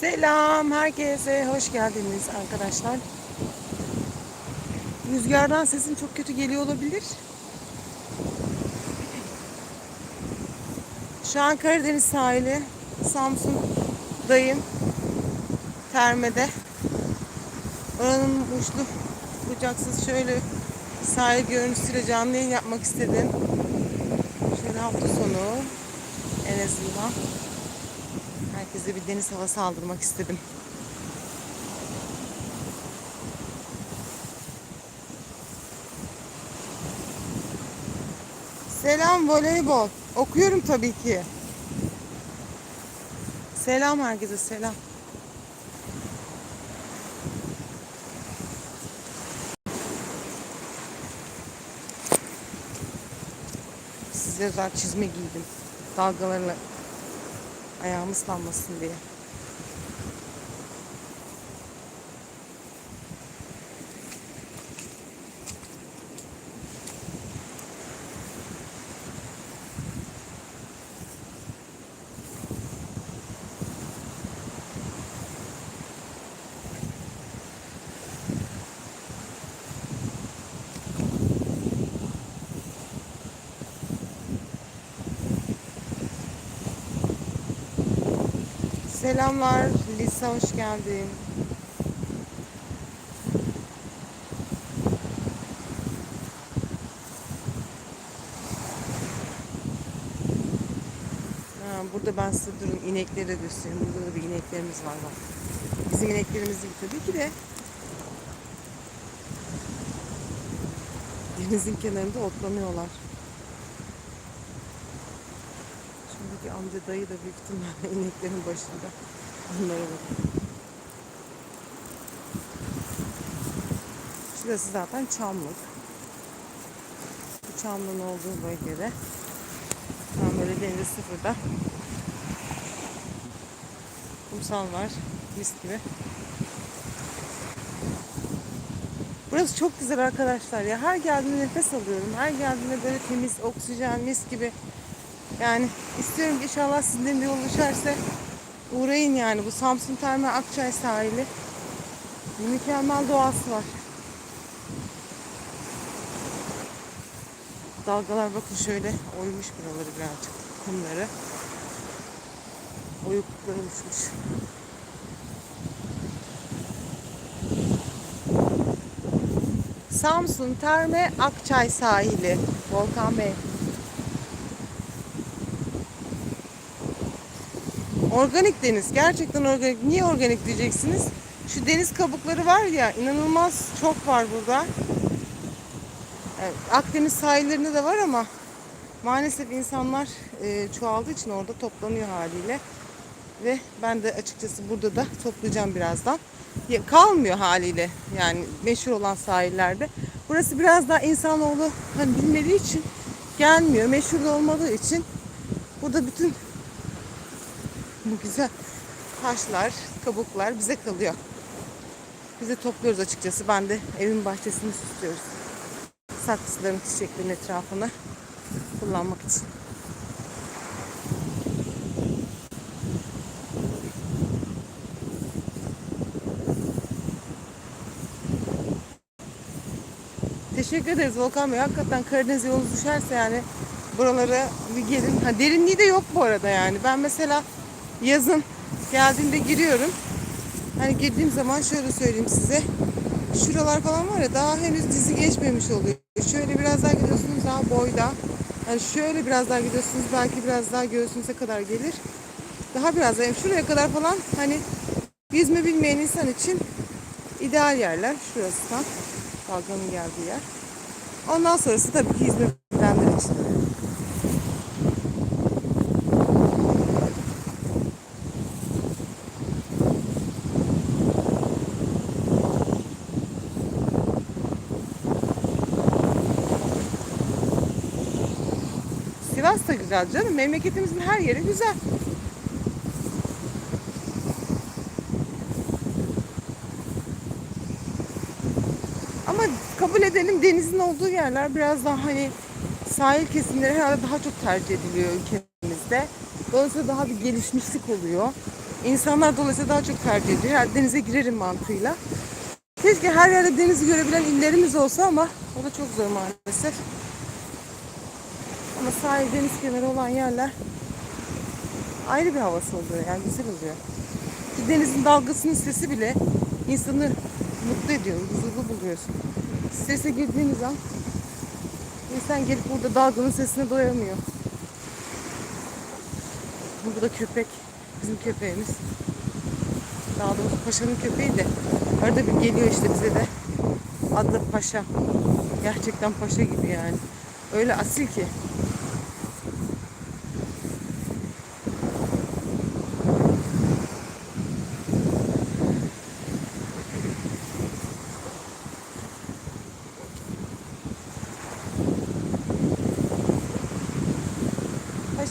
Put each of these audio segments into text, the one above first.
Selam herkese, hoş geldiniz arkadaşlar. Rüzgardan sesim çok kötü geliyor olabilir. Şu an Karadeniz sahili, Samsun'dayım. Terme'de. Oranın uçlu bucaksız şöyle sahil görüntüsüyle canlı yayın yapmak istedim. Şöyle hafta sonu en azından herkese bir deniz havası aldırmak istedim. Selam voleybol. Okuyorum tabii ki. Selam herkese selam. Size özel çizme giydim. Dalgalarla ayağım ıslanmasın diye. Selamlar Lisa hoş geldin. Ha, burada ben size durun inekleri de göstereyim. Burada da bir ineklerimiz var bak. Bizim ineklerimiz değil tabii ki de. Denizin kenarında otlanıyorlar. Şimdiki amca dayı da büyük ihtimalle ineklerin başında. Onlara bak. Şurası zaten çamlık. Bu çamlığın olduğu bölgede. Tam böyle denize sıfırda. Kumsal var. Mis gibi. Burası çok güzel arkadaşlar ya. Her geldiğimde nefes alıyorum. Her geldiğimde böyle temiz, oksijen, mis gibi. Yani istiyorum ki inşallah sizin de yol düşerse uğrayın yani. Bu Samsun Terme Akçay sahili. Bir mükemmel doğası var. Dalgalar bakın şöyle oymuş buraları birazcık. Kumları. Oyukluklar oluşmuş. Samsun Terme Akçay sahili. Volkan Bey. Organik deniz. Gerçekten organik. Niye organik diyeceksiniz? Şu deniz kabukları var ya inanılmaz çok var burada. Evet, Akdeniz sahillerinde de var ama maalesef insanlar e, çoğaldığı için orada toplanıyor haliyle. Ve ben de açıkçası burada da toplayacağım birazdan. Ya, kalmıyor haliyle yani meşhur olan sahillerde. Burası biraz daha insanoğlu hani bilmediği için gelmiyor. Meşhur olmadığı için burada bütün bu güzel taşlar, kabuklar bize kalıyor. Biz de topluyoruz açıkçası. Ben de evin bahçesini süslüyoruz. Saksıların çiçeklerin etrafını kullanmak için. Teşekkür ederiz Volkan Bey. Hakikaten Karadeniz yolunuz düşerse yani buralara bir gelin. Ha, derinliği de yok bu arada yani. Ben mesela yazın geldiğimde giriyorum. Hani girdiğim zaman şöyle söyleyeyim size. Şuralar falan var ya daha henüz dizi geçmemiş oluyor. Şöyle biraz daha gidiyorsunuz daha boyda. Hani şöyle biraz daha gidiyorsunuz belki biraz daha göğsünüze kadar gelir. Daha biraz daha yani şuraya kadar falan hani yüzme bilmeyen insan için ideal yerler. Şurası tam dalganın geldiği yer. Ondan sonrası tabii ki yüzme bilenler için. Sivas da güzel canım. Memleketimizin her yeri güzel. Ama kabul edelim denizin olduğu yerler biraz daha hani sahil kesimleri herhalde daha çok tercih ediliyor ülkemizde. Dolayısıyla daha bir gelişmişlik oluyor. İnsanlar dolayısıyla daha çok tercih ediyor. Yani denize girerim mantığıyla. Keşke her yerde denizi görebilen illerimiz olsa ama o da çok zor maalesef. Ama sahil deniz kenarı olan yerler ayrı bir havası oluyor yani güzel oluyor. Ki denizin dalgasının sesi bile insanı mutlu ediyor, huzurlu buluyorsun. Strese girdiğiniz an insan gelip burada dalganın sesine doyamıyor. Bu da köpek, bizim köpeğimiz. Daha doğrusu paşanın köpeği de arada bir geliyor işte bize de. Adı paşa. Gerçekten paşa gibi yani. Öyle asil ki.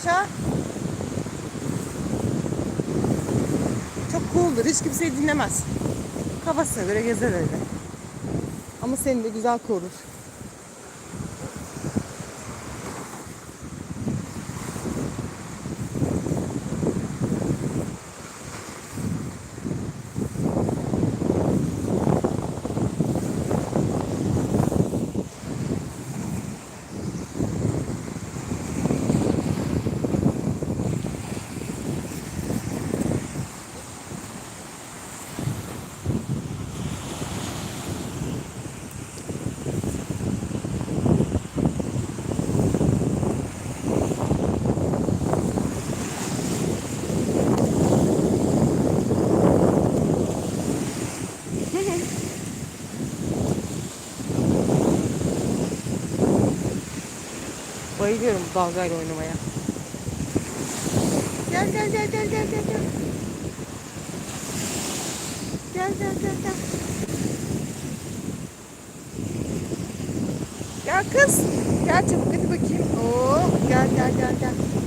Paşa. Çok cool'dur. Hiç kimseyi dinlemez. Kafasına göre gezer öyle. Ama seni de güzel korur. Bayılıyorum bu dalgayla oynamaya. Gel gel gel gel gel gel gel. Gel gel gel gel. Gel kız. Gel çabuk hadi bakayım. Oo, gel gel gel gel.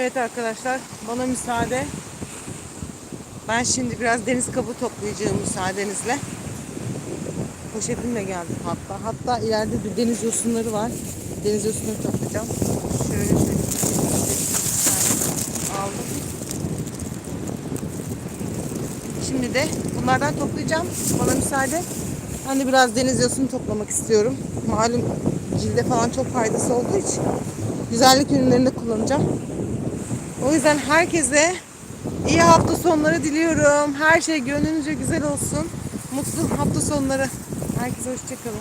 Evet arkadaşlar bana müsaade. Ben şimdi biraz deniz kabuğu toplayacağım müsaadenizle. Poşetimle geldim hatta. Hatta ileride de deniz yosunları var. Deniz yosunları toplayacağım. Şöyle şöyle. Aldım. Şimdi de bunlardan toplayacağım. Bana müsaade. Ben de biraz deniz yosunu toplamak istiyorum. Malum cilde falan çok faydası olduğu için güzellik ürünlerinde kullanacağım. O yüzden herkese iyi hafta sonları diliyorum. Her şey gönlünüzce güzel olsun. Mutlu hafta sonları. Herkese hoşçakalın.